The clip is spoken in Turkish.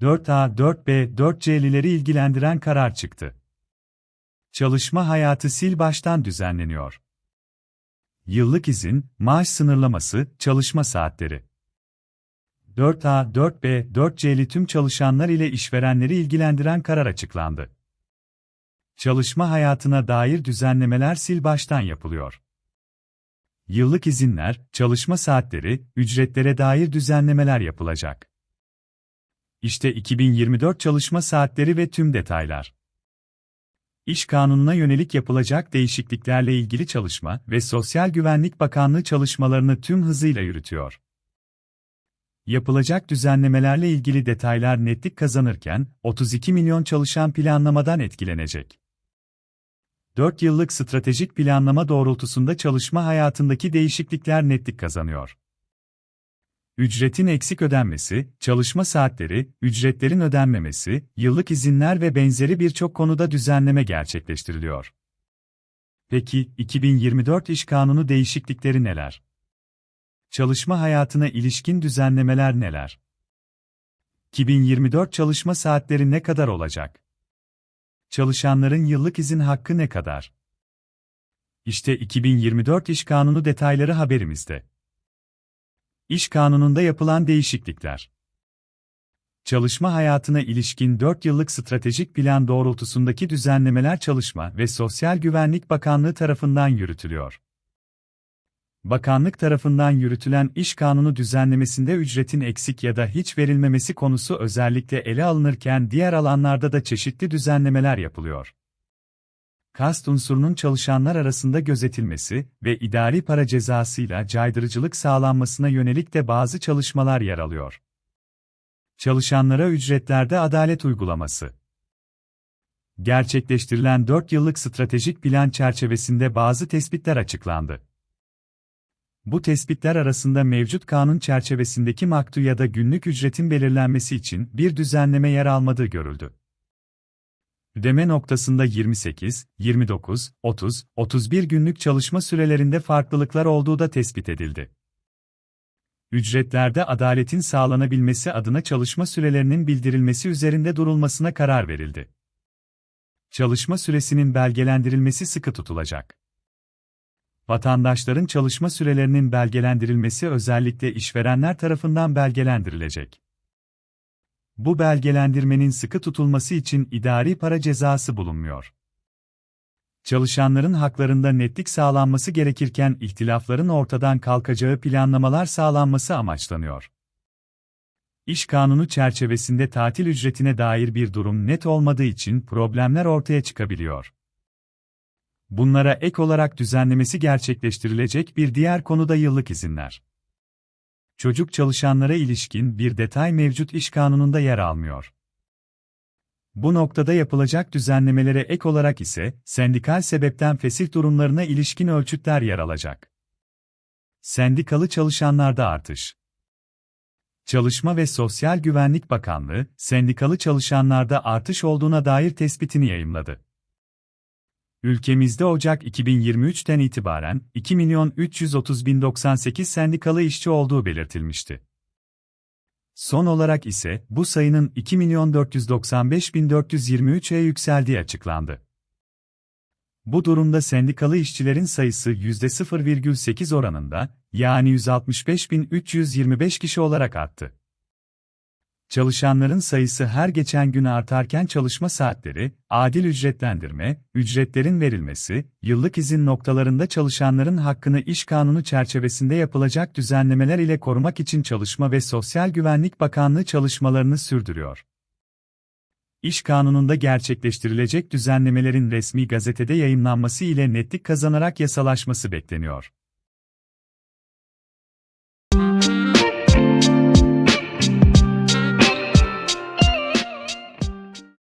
4A, 4B, 4C'lileri ilgilendiren karar çıktı. Çalışma hayatı sil baştan düzenleniyor. Yıllık izin, maaş sınırlaması, çalışma saatleri. 4A, 4B, 4C'li tüm çalışanlar ile işverenleri ilgilendiren karar açıklandı. Çalışma hayatına dair düzenlemeler sil baştan yapılıyor. Yıllık izinler, çalışma saatleri, ücretlere dair düzenlemeler yapılacak. İşte 2024 çalışma saatleri ve tüm detaylar. İş kanununa yönelik yapılacak değişikliklerle ilgili Çalışma ve Sosyal Güvenlik Bakanlığı çalışmalarını tüm hızıyla yürütüyor. Yapılacak düzenlemelerle ilgili detaylar netlik kazanırken, 32 milyon çalışan planlamadan etkilenecek. 4 yıllık stratejik planlama doğrultusunda çalışma hayatındaki değişiklikler netlik kazanıyor. Ücretin eksik ödenmesi, çalışma saatleri, ücretlerin ödenmemesi, yıllık izinler ve benzeri birçok konuda düzenleme gerçekleştiriliyor. Peki, 2024 İş Kanunu değişiklikleri neler? Çalışma hayatına ilişkin düzenlemeler neler? 2024 çalışma saatleri ne kadar olacak? Çalışanların yıllık izin hakkı ne kadar? İşte 2024 İş Kanunu detayları haberimizde. İş kanununda yapılan değişiklikler. Çalışma hayatına ilişkin 4 yıllık stratejik plan doğrultusundaki düzenlemeler Çalışma ve Sosyal Güvenlik Bakanlığı tarafından yürütülüyor. Bakanlık tarafından yürütülen iş kanunu düzenlemesinde ücretin eksik ya da hiç verilmemesi konusu özellikle ele alınırken diğer alanlarda da çeşitli düzenlemeler yapılıyor. Kast unsurunun çalışanlar arasında gözetilmesi ve idari para cezasıyla caydırıcılık sağlanmasına yönelik de bazı çalışmalar yer alıyor. Çalışanlara ücretlerde adalet uygulaması Gerçekleştirilen 4 yıllık stratejik plan çerçevesinde bazı tespitler açıklandı. Bu tespitler arasında mevcut kanun çerçevesindeki maktu ya da günlük ücretin belirlenmesi için bir düzenleme yer almadığı görüldü. Ödeme noktasında 28, 29, 30, 31 günlük çalışma sürelerinde farklılıklar olduğu da tespit edildi. Ücretlerde adaletin sağlanabilmesi adına çalışma sürelerinin bildirilmesi üzerinde durulmasına karar verildi. Çalışma süresinin belgelendirilmesi sıkı tutulacak. Vatandaşların çalışma sürelerinin belgelendirilmesi özellikle işverenler tarafından belgelendirilecek. Bu belgelendirmenin sıkı tutulması için idari para cezası bulunmuyor. Çalışanların haklarında netlik sağlanması gerekirken ihtilafların ortadan kalkacağı planlamalar sağlanması amaçlanıyor. İş kanunu çerçevesinde tatil ücretine dair bir durum net olmadığı için problemler ortaya çıkabiliyor. Bunlara ek olarak düzenlemesi gerçekleştirilecek bir diğer konuda yıllık izinler çocuk çalışanlara ilişkin bir detay mevcut iş kanununda yer almıyor. Bu noktada yapılacak düzenlemelere ek olarak ise sendikal sebepten fesih durumlarına ilişkin ölçütler yer alacak. Sendikalı çalışanlarda artış. Çalışma ve Sosyal Güvenlik Bakanlığı, sendikalı çalışanlarda artış olduğuna dair tespitini yayımladı. Ülkemizde Ocak 2023'ten itibaren 2 milyon 330 bin 98 sendikalı işçi olduğu belirtilmişti. Son olarak ise bu sayının 2 milyon 495 bin 423'e yükseldiği açıklandı. Bu durumda sendikalı işçilerin sayısı %0,8 oranında, yani 165.325 kişi olarak arttı. Çalışanların sayısı her geçen gün artarken çalışma saatleri, adil ücretlendirme, ücretlerin verilmesi, yıllık izin noktalarında çalışanların hakkını iş kanunu çerçevesinde yapılacak düzenlemeler ile korumak için Çalışma ve Sosyal Güvenlik Bakanlığı çalışmalarını sürdürüyor. İş kanununda gerçekleştirilecek düzenlemelerin resmi gazetede yayınlanması ile netlik kazanarak yasalaşması bekleniyor.